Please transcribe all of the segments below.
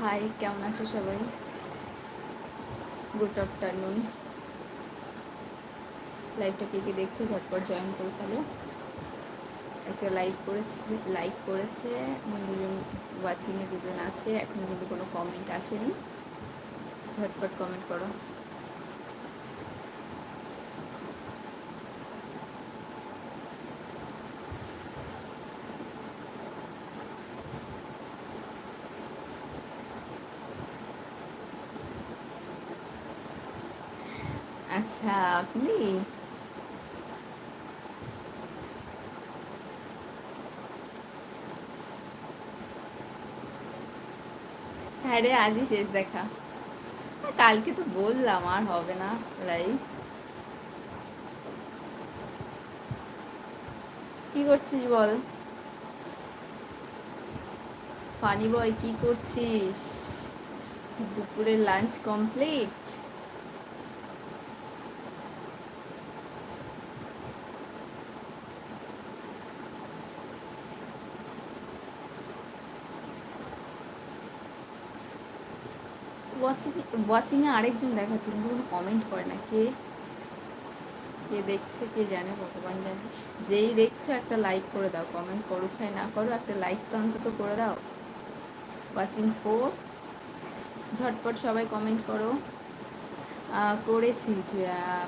High কেমন আছো সবাই? গুড আফটারনুন লাইভটা কে কে দেখছ, ঝটপট জয়েন করে ফেলো। একটা লাইক করেছে লাইক করেছে দুজন ওয়াচিংয়ে দুজন আছে, এখন কিন্তু কোনো কমেন্ট আসেনি। ঝটপট কমেন্ট করো। আচ্ছা আপনি হ্যাঁ আজই শেষ দেখা। কালকে তো বললাম, আর হবে না লাইভ কি করছিস বল? ফানি বয় কি করছিস? দুপুরের লাঞ্চ কমপ্লিট ওয়াচিং ওয়াচিংয়ে আরেকজন দেখাচ্ছে, কিন্তু কোনো কমেন্ট করে না। কে? কে দেখছে, কে জানে, ভগবান জানে। যেই দেখছ, একটা লাইক করে দাও। কমেন্ট করো চাই না করো, একটা লাইক তো অন্তত করে দাও। ওয়াচিং ফোর ঝটপট সবাই কমেন্ট করো। করেছি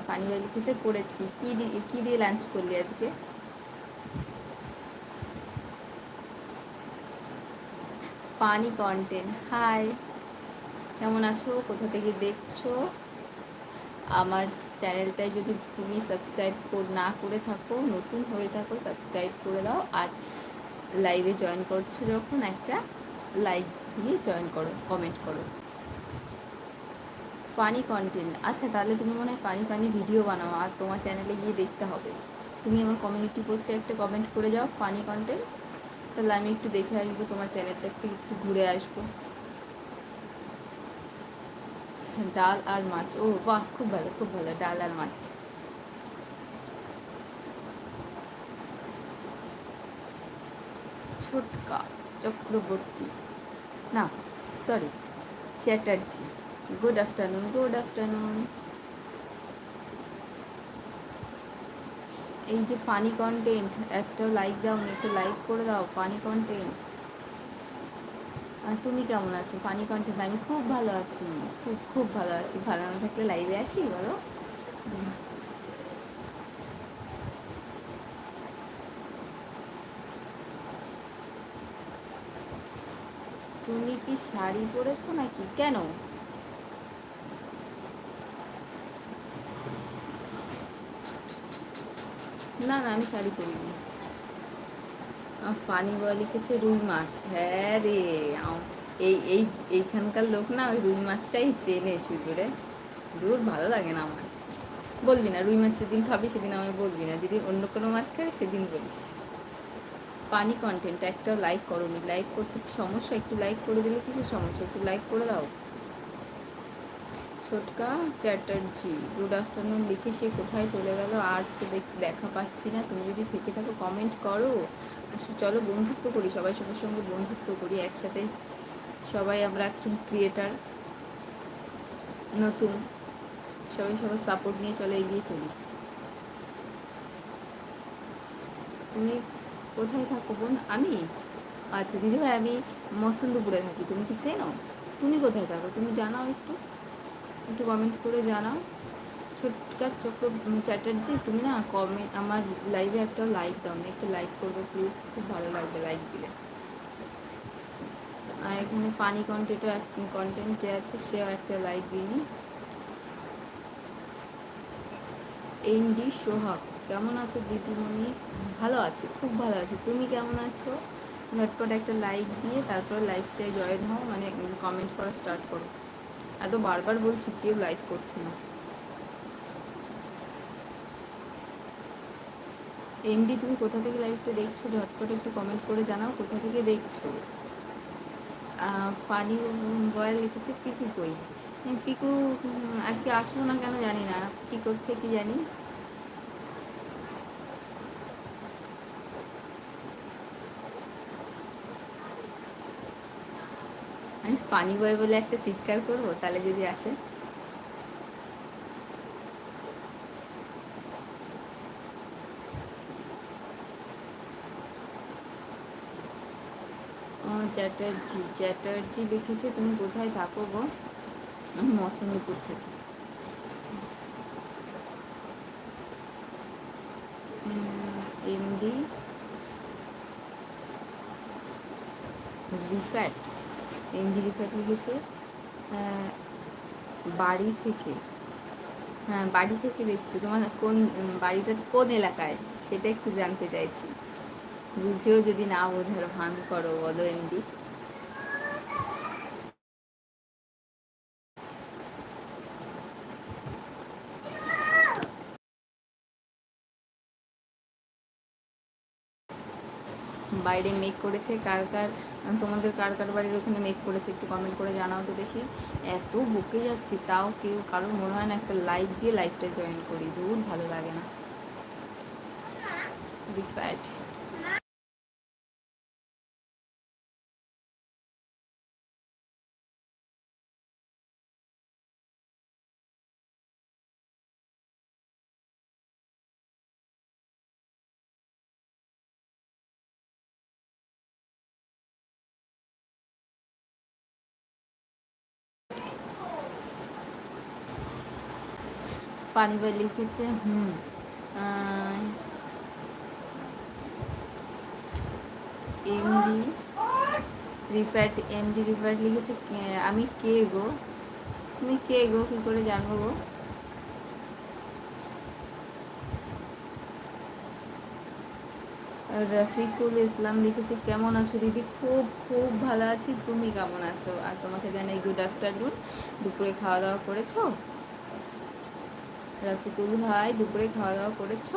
পানি বাই লিখেছে করেছি। কী কী দিয়ে লাঞ্চ করলি আজকে? পানি কন্টেন্ট হাই কেমন আছো? কোথা থেকে দেখছ? আমার চ্যানেলটায় যদি তুমি সাবস্ক্রাইব না করে থাকো, নতুন হয়ে থাকো সাবস্ক্রাইব করে দাও। আর লাইভে জয়েন করছ যখন, একটা লাইক দিয়ে জয়েন করো কমেন্ট করো। ফানি কন্টেন্ট আচ্ছা তাহলে তুমি মনে হয় ফানি ফানি ভিডিও বানাও, আর তোমার চ্যানেলে গিয়ে দেখতে হবে। তুমি আমার কমিউনিটি পোস্টে একটা কমেন্ট করে যাও ফানি কন্টেন্ট তাহলে আমি একটু দেখে আসব, তোমার চ্যানেলটা থেকে একটু ঘুরে আসব। ডাল আর মাছ। ও, বাহ, খুব ভালো খুব ভালো, ডাল আর মাছ। ছোটকা চক্রবর্তী। না sorry Chatterjee. Good afternoon good afternoon এই যে ফানি কন্টেন্ট একটা লাইক দাও, একটু লাইক করে দাও ফানি কন্টেন্ট তুমি কেমন আছো? ফানি কন্টেন্ট আমি খুব ভালো আছি। খুব খুব ভালো আছি। ভালো না থাকলে লাইভে আসি, বলো? তুমি কি শাড়ি পরেছো নাকি? কেন? না না, আমি শাড়ি পরিনি। ফানি বয় লিখেছে রুই মাছ। হ্যাঁ রে এই এই, এইখানকার লোক না ওই রুই মাছটাই চেনে শুধু রে দূর, ভালো লাগে না আমার। বলবি না, রুই মাছ যেদিন খাবি সেদিন আমি বলবি না। যেদিন অন্য কোনো মাছ খাবি সেদিন বলিস। পানি কন্টেন্ট একটা লাইক করো লাইক করতে সমস্যা, একটু লাইক করে দিলে কিছু সমস্যা? একটু লাইক করে দাও। ছোটকা চ্যাটার্জি। গুড আফটারনুন লিখে সে কোথায় চলে গেল? আর তো দেখা পাচ্ছি না। তুমি যদি থেকে থাকো কমেন্ট করো। চলো বন্ধুত্ব করি, সবাই সবার সঙ্গে বন্ধুত্ব করি একসাথে। সবাই আমরা একজন ক্রিয়েটার নতুন। সবাই সবার সাপোর্ট নিয়ে চলে, এগিয়ে চলি। তুমি কোথায় থাকো বোন? আমি? আচ্ছা দিদিভাই, আমি মসন্দপুরে থাকি। তুমি কি চেনো? তুমি কোথায় থাকো? তুমি জানাও একটু। একটু কমেন্ট করে জানাও। ছোটকার চক্র চ্যাটার্জি, তুমি না কমেন্ট আমার লাইভে একটা লাইক দাও না একটা লাইক করবে প্লিজ খুব ভালো লাগবে লাইক দিলে। আর এখানে ফানি কন্টেন্টও কন্টেন্ট যে আছে, সেও একটা লাইক দিইনি এনডি সোহাগ কেমন আছো দিদিমণি? ভালো আছি, খুব ভালো আছি। তুমি কেমন আছো? ঝটপট একটা লাইক দিয়ে, তারপর লাইভটায় জয়েন হও মানে কমেন্ট করা স্টার্ট করো। এত বারবার বলছি, কেউ লাইক করছে না। এমডি তুমি কোথা থেকে লাইভটা দেখছ? ঝটপট একটু কমেন্ট করে জানাও, কোথা থেকে দেখছ? ফানি বয় লিখেছে পিকু কই? পিকু আজকে আসলো না কেন জানি না। কি করছে কি জানি? ফানি বয় বলে একটা চিৎকার করব? তাহলে যদি আসে। চ্যাটার্জি চ্যাটার্জি লিখেছে, তুমি কোথায় থাকো গো? আমি মৌসুমিপুর থেকে। এমডি, রিফ্যাট। এমডি ফ্যাট লিখেছে। বাড়ি থেকে। হ্যাঁ বাড়ি থেকে দেখছ। তোমার কোন বাড়িটা কোন এলাকায়? সেটা একটু জানতে চাইছি। বুঝেও যদি না বোঝার ভান করো, বলো এমডি। বাইরে মেক করেছে, কার কার তোমাদের কার কার বাড়ির ওখানে মেক করেছে একটু কমেন্ট করে জানাও তো দেখি। এত বুকে যাচ্ছি, তাও কেউ কারোর মনে হয় না একটা লাইক দিয়ে লাইফটা জয়েন করি। দূর ভালো লাগে না। রিফ্যাট পানিবার লিখেছে, হুম এমডি রিফ্যাট এমডি রিফ্যাট লিখেছে আমি কে গো? তুমি কে গো? কী করে জানব গো? রফিকুল ইসলাম লিখেছে, কেমন আছো দিদি? খুব খুব ভালো আছি। তুমি কেমন আছো? আর তোমাকে জানাই গুড আফটারনুন দুপুরে খাওয়া দাওয়া করেছ? রাফিকুল ভাই দুপুরে খাওয়া দাওয়া করেছ?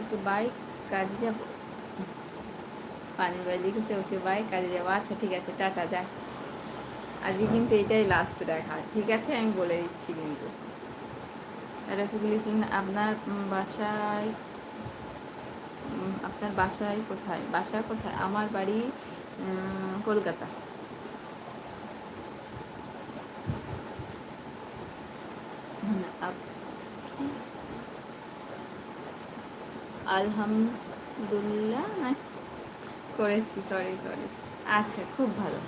ওকে বাই কাজে যাব। পানি বাই লিখেছে ওকে বাই কাজে যাব। আচ্ছা ঠিক আছে, টাটা যায় আজকে কিন্তু এটাই লাস্ট দেখা, ঠিক আছে? আমি বলে দিচ্ছি কিন্তু। রাফিকুল ইসলাম আপনার বাসায় আপনার বাসায় কোথায়? বাসা কোথায়? আমার বাড়ি কলকাতা। আলহামদুলিল্লাহ করেছি সরি সরি আচ্ছা খুব ভালো।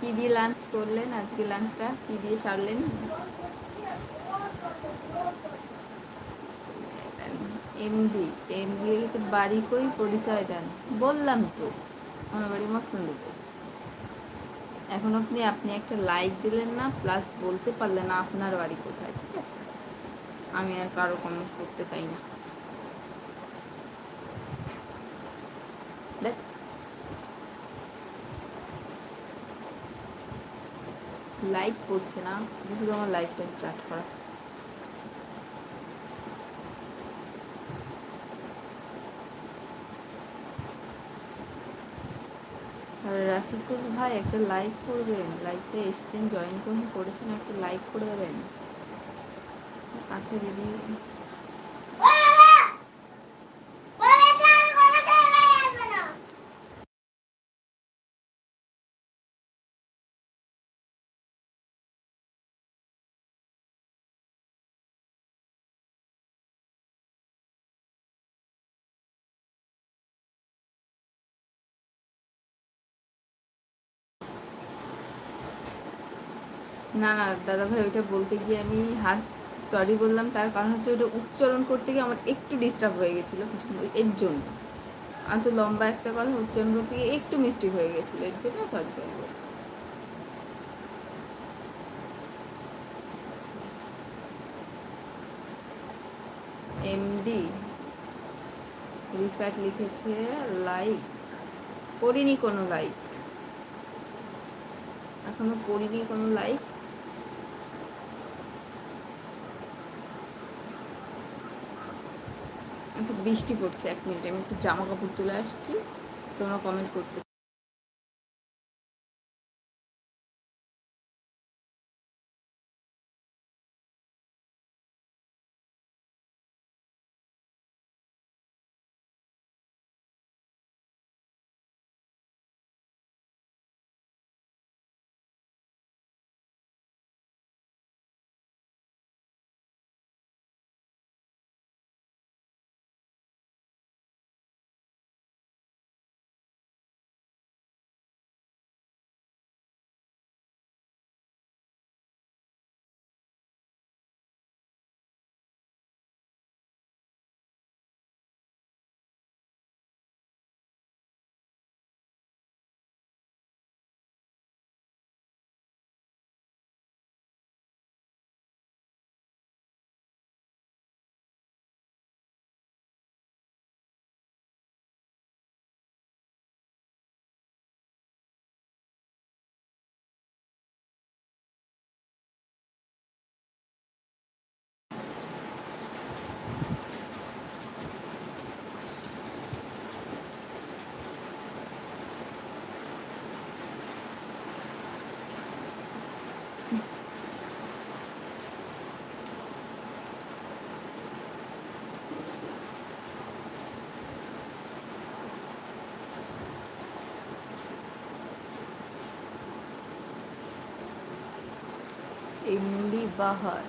কি দিয়ে লাঞ্চ করলেন? আজকে লাঞ্চটা কি দিয়ে সারলেন? এমডি এমডি বাড়ি কই? পরিচয় দেন। বললাম তো, আমার বাড়ি মসন্দপুর। এখন আপনি আপনি একটা লাইক দিলেন না প্লাস বলতে পারলেন না আপনার বাড়ি কোথায়। আমি আর কারও কমেন্ট করতে চাই না। লাইক করছে না, শুধু শুধু আমার লাইফটা স্টার্ট করা। রাফিকুল ভাই একটা লাইক করবেন লাইভে এসছেন জয়েন করুন, করেছেন, একটা লাইক করে দেবেন। আচ্ছা দিদি। না না দাদা ভাই ওইটা বলতে গিয়ে আমি হাত সরি বললাম, তার কারণ হচ্ছে ওটা উচ্চারণ করতে গিয়ে আমার একটু ডিস্টার্ব হয়ে গেছিল এর জন্য। এত লম্বা একটা কথা উচ্চারণ করতে গিয়ে একটু মিস্টেক হয়ে গেছিল, এর জন্য সরি এমডি রিফ্যাট লিখেছে লাইক করিনি কোনো লাইক এখনও করিনি কোনো লাইক আচ্ছা বৃষ্টি পড়ছে এক মিনিট আমি একটু জামা কাপড় তুলে আসছি তোমরা কমেন্ট করতে MD Bahar.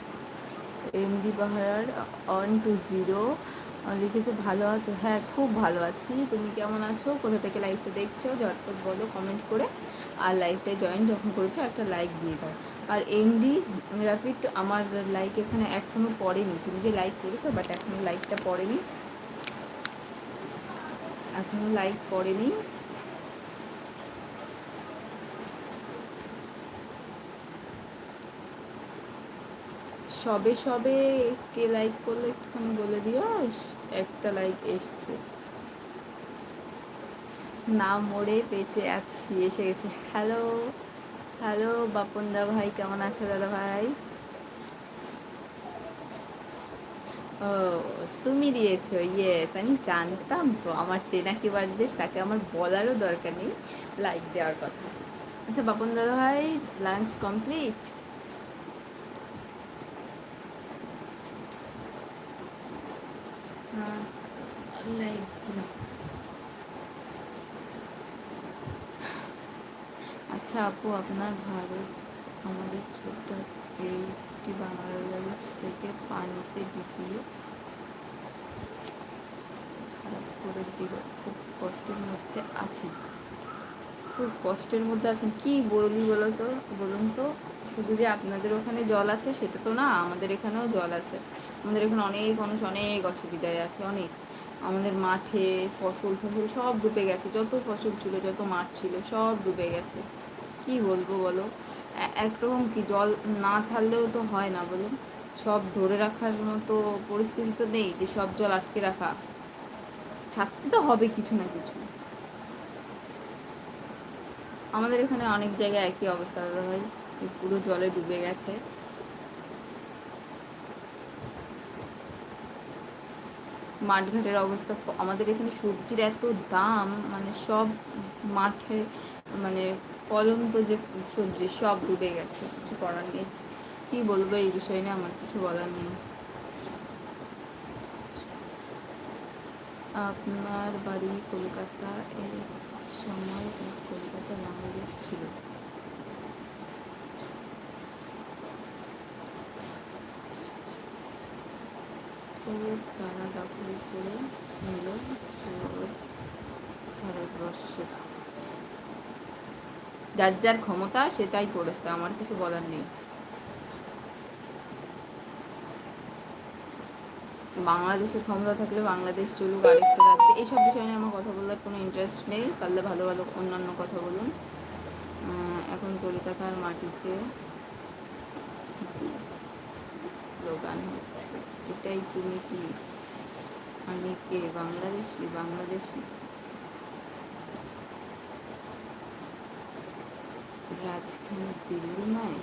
MD Bahar one two zero লিখেছে ভালো আছো? হ্যাঁ খুব ভালো আছি। তুমি কেমন আছো? কোথা থেকে লাইভটা দেখছ? ঝটপট বলো কমেন্ট করে। আর লাইভটায় জয়েন যখন করেছ, একটা লাইক দিয়ে দাও। আর এমডি রাফিট আমার লাইক এখানে এখনও পড়েনি। তুমি যে লাইক করেছ বাট এখনও লাইকটা পড়েনি। এখনও লাইক পড়েনি। সবে সবে কে লাইক করলে একটুখানি বলে দিও, একটা লাইক এসছে। না মরে বেঁচে আছি, এসে গেছে। হ্যালো হ্যালো বাপন দা ভাই, কেমন আছো দাদা ভাই? ও, তুমি দিয়েছ ইয়েস আমি জানতাম তো, আমার চেনা কি বাজবে, তাকে আমার বলারও দরকার নেই লাইক দেওয়ার কথা। আচ্ছা বাপন দাদা ভাই লাঞ্চ কমপ্লিট লাইক দিলাম আচ্ছা আপু, আপনার ভারত আমাদের ছোট্ট একটি বাংলাদেশ থেকে পানিতে ডুবিয়ে খারাপ করে দিল। খুব কষ্টের মধ্যে আছি খুব কষ্টের মধ্যে আছেন। কি বলি বলো তো? বলুন তো। শুধু যে আপনাদের ওখানে জল আছে, সেটা তো না, আমাদের এখানেও জল আছে। আমাদের এখানে অনেক মানুষ অনেক অসুবিধায় আছে, অনেক। আমাদের মাঠে ফসল ফসল সব ডুবে গেছে। যত ফসল ছিল, যত মাঠ ছিল, সব ডুবে গেছে। কি বলব বলো? একরকম কি জল না ছাড়লেও তো হয় না বলুন সব ধরে রাখার মতো পরিস্থিতি তো নেই যে সব জল আটকে রাখা। ছাড়তে তো হবে কিছু না কিছু। আমাদের এখানে অনেক জায়গায় একই অবস্থা ভাই। পুরো জলে ডুবে গেছে। মাঠঘাটের অবস্থা আমাদের এখানে সবজির এত দাম মানে সব মাঠে মানে ফলন্ত যে সবজি সব ডুবে গেছে, কিছু করার নেই। কী বলব এই বিষয় নিয়ে আমার কিছু বলার নেই। আপনার বাড়ি কলকাতা, এর সময় কলকাতা বাংলাদেশ ছিল। তারা দখল করে নিল ভারতবর্ষে যার যার ক্ষমতা সেটাই করেছে, আমার কিছু বলার নেই। বাংলাদেশের ক্ষমতা থাকলে বাংলাদেশ চলুক, আরেকটা রাজ্যে। এইসব বিষয় নিয়ে আমার কথা বলার কোনো ইন্টারেস্ট নেই। পারলে ভালো ভালো অন্যান্য কথা বলুন। এখন কলকাতার মাটিতে স্লোগান হচ্ছে, এটাই তুমি কি? আমি কে? বাংলাদেশি? বাংলাদেশি? রাজধানী দিল্লি নয়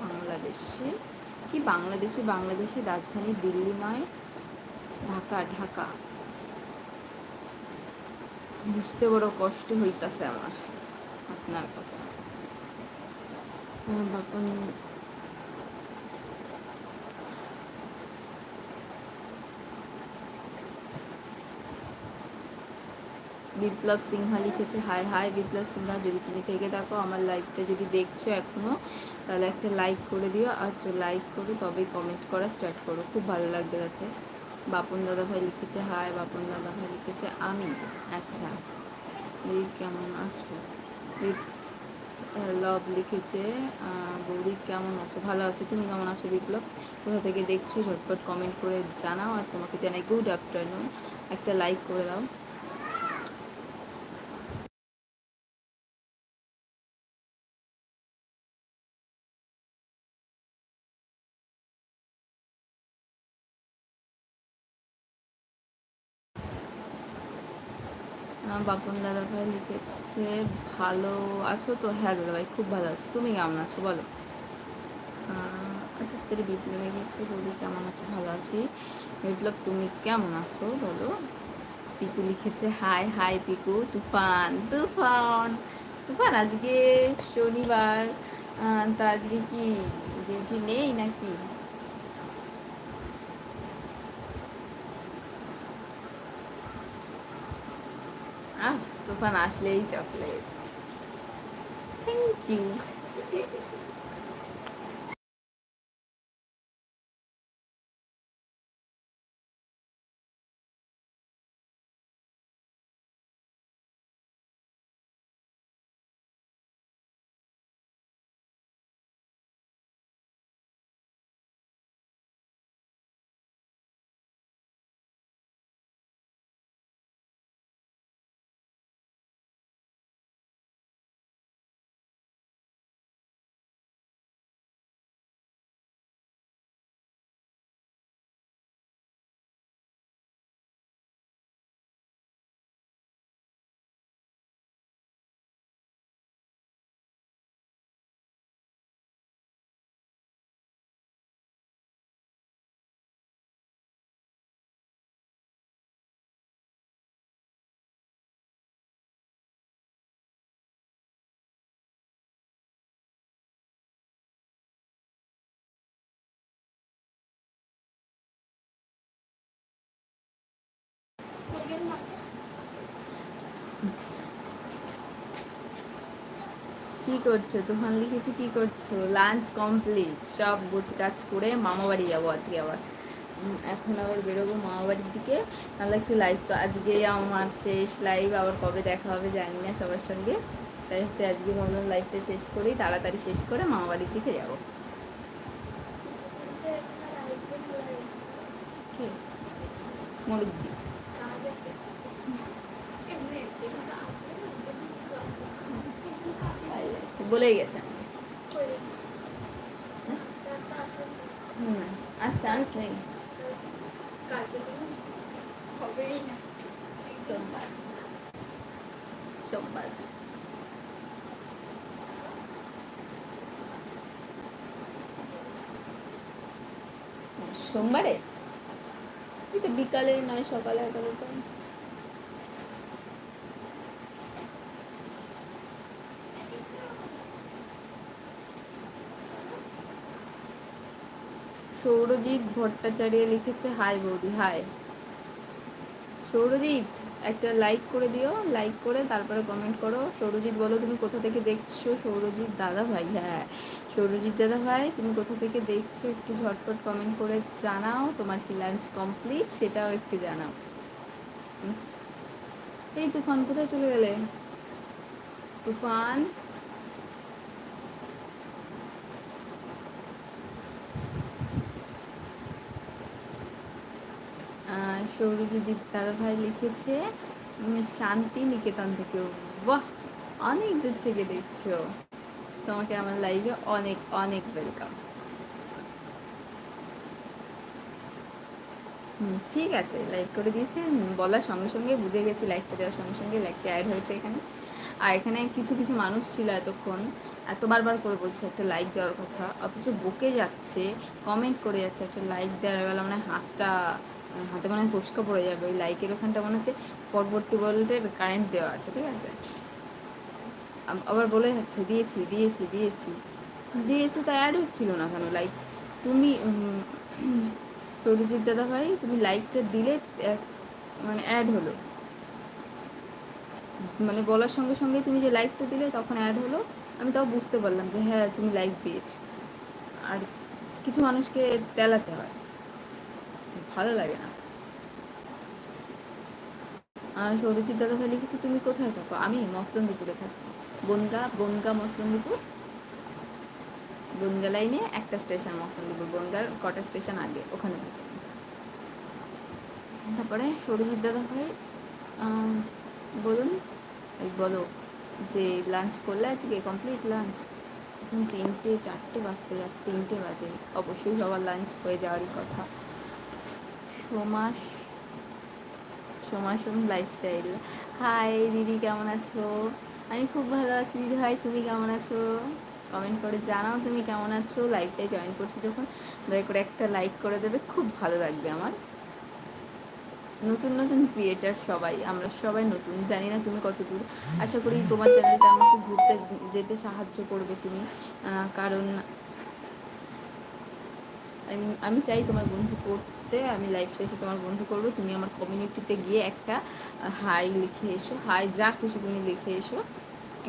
বাংলাদেশে? কি বাংলাদেশে? বাংলাদেশের রাজধানী দিল্লি নয় ঢাকা ঢাকা। বুঝতে বড় কষ্ট হইতাছে আমার। আপনার কথা বিপ্লব সিংহা লিখেছে হাই হাই বিপ্লব সিংহা যদি তুমি থেকে থাকো, আমার লাইভটা যদি দেখছ এখনও তাহলে একটা লাইক করে দিও, আর লাইক করে তবেই কমেন্ট করা স্টার্ট করো। খুব ভালো লাগবে তাতে বাপন দাদা ভাই লিখেছে হাই বাপন দাদা ভাই লিখেছে, আমি। আচ্ছা এই কেমন আছো? লব লিখেছে। বৌদি, কেমন আছো? ভালো আছো? তুমি কেমন আছো, বিপ্লব? কোথা থেকে দেখছ? ঝটপট কমেন্ট করে জানাও আর তোমাকে জানাই গুড আফটারনুন একটা লাইক করে দাও। বাপন দাদা ভাই লিখেছে, ভালো আছো তো? হ্যাঁ দাদা ভাই খুব ভালো আছো। তুমি কেমন আছো? বলো। আচ্ছা বিপ্লব গেছে, বলি কেমন আছো? ভালো আছি। বিপ্লব, তুমি কেমন আছো? বলো। পিকু লিখেছে, হাই হাই পিকু, তুফান তুফান। তুফান, আজকে শনিবার। তা আজকে কি, ডিউটি নেই নাকি? पण असलेही चॉकलेट. थँक्यू কি করছ? তুফান লিখেছি কি করছ? লাঞ্চ কমপ্লিট সব গোছ কাজ করে মামা বাড়ি যাব আজকে আবার। এখন আবার বেরোবো মামা বাড়ির দিকে। তাহলে একটু লাইভ তো আজকে আমার শেষ লাইভ আবার কবে দেখা হবে জানি না সবার সঙ্গে। তাই হচ্ছে আজকে ভাবলাম লাইভটা শেষ করেই তাড়াতাড়ি শেষ করে মামা বাড়ির দিকে যাব। মুরব্বী বলেই গেছে। আর চান্স নেই। সোমবার। সোমবার? সোমবারে এই তো বিকালে নয় সকালে এগারোটা সৌরজিৎ ভট্টাচার্য লিখেছে, হাই বৌদি, হাই। সৌরজিৎ, একটা লাইক করে দিও লাইক করে তারপরে কমেন্ট করো। সৌরজিৎ, বলো তুমি কোথা থেকে দেখছ? সৌরজিৎ দাদা ভাই হ্যাঁ। সৌরজিৎ দাদা ভাই, তুমি কোথা থেকে দেখছ? একটু ঝটপট কমেন্ট করে জানাও, তোমার কি লাঞ্চ কমপ্লিট সেটাও একটু জানাও। এই তুফান কোথায় চলে গেলে? তুফান? সৌরজিৎ দাদা ভাই লিখেছে শান্তি নিকেতন থেকে। বাহ, অনেক দূর থেকে দেখছ। তোমাকে আমার লাইভে অনেক অনেক ওয়েলকাম হুম, ঠিক আছে লাইক করে দিয়েছে। বলার সঙ্গে সঙ্গে বুঝে গেছি লাইকটা দেওয়ার সঙ্গে সঙ্গে লাইকটা অ্যাড হয়েছে এখানে। আর এখানে কিছু কিছু মানুষ ছিল এতক্ষণ, এত বারবার করে বলছে একটা লাইক দেওয়ার কথা, অথচ বকে যাচ্ছে কমেন্ট করে যাচ্ছে, একটা লাইক দেওয়ার বেলা মানে হাতটা হাতে মনে হয় ফুসকা পড়ে যাবে। ওই লাইকের ওখানটা মনে হচ্ছে পরবর্তী ভোল্টের কারেন্ট দেওয়া আছে ঠিক আছে? আবার বলে যাচ্ছে দিয়েছি দিয়েছি দিয়েছি। দিয়েছ তো অ্যাড হচ্ছিল না কেন? লাইক তুমি সৌরজিৎ দাদা ভাই তুমি লাইকটা দিলে মানে অ্যাড হলো। মানে বলার সঙ্গে সঙ্গে তুমি যে লাইকটা দিলে তখন অ্যাড হলো। আমি তাও বুঝতে পারলাম যে হ্যাঁ তুমি লাইক দিয়েছ। আর কিছু মানুষকে তেলাতে হয়। ভালো লাগে না। আর সৌরজিৎ দাদা ভাই লিখেছি, তুমি কোথায় থাকো? আমি মসলন্দীপুরে থাকি। বনগা বনগা, মসলন্দীপুর। বনগা লাইনে একটা স্টেশন, মসলন্দীপুর বনগার কটা স্টেশন আগে, ওখানে থাকি। তারপরে সৌরজিৎ দাদা ভাই বলুন বলো যে লাঞ্চ করলে আজকে কমপ্লিট লাঞ্চ? এখন তিনটে, চারটে বাজতে যাচ্ছে, তিনটে বাজে। অবশ্যই সবার লাঞ্চ হয়ে যাওয়ারই কথা। সোমাস সোমাসম লাইফস্টাইল হাই দিদি, কেমন আছো? আমি খুব ভালো আছি দিদি। ভাই তুমি কেমন আছো? কমেন্ট করে জানাও তুমি কেমন আছো? লাইভটাই জয়েন করছি যখন। দয়া করে একটা লাইক করে দেবে, খুব ভালো লাগবে আমার। নতুন নতুন ক্রিয়েটার সবাই, আমরা সবাই নতুন, জানি না তুমি কত দূর। আশা করি তোমার চ্যানেলটা আমাকে ঘুরতে যেতে সাহায্য করবে তুমি। কারণ, আমি চাই তোমার বন্ধু করতে আমি লাইভ শেষে তোমার বন্ধু করব। তুমি আমার কমিউনিটিতে গিয়ে একটা হাই লিখে এসো। হাই যা খুশি তুমি লিখে এসো।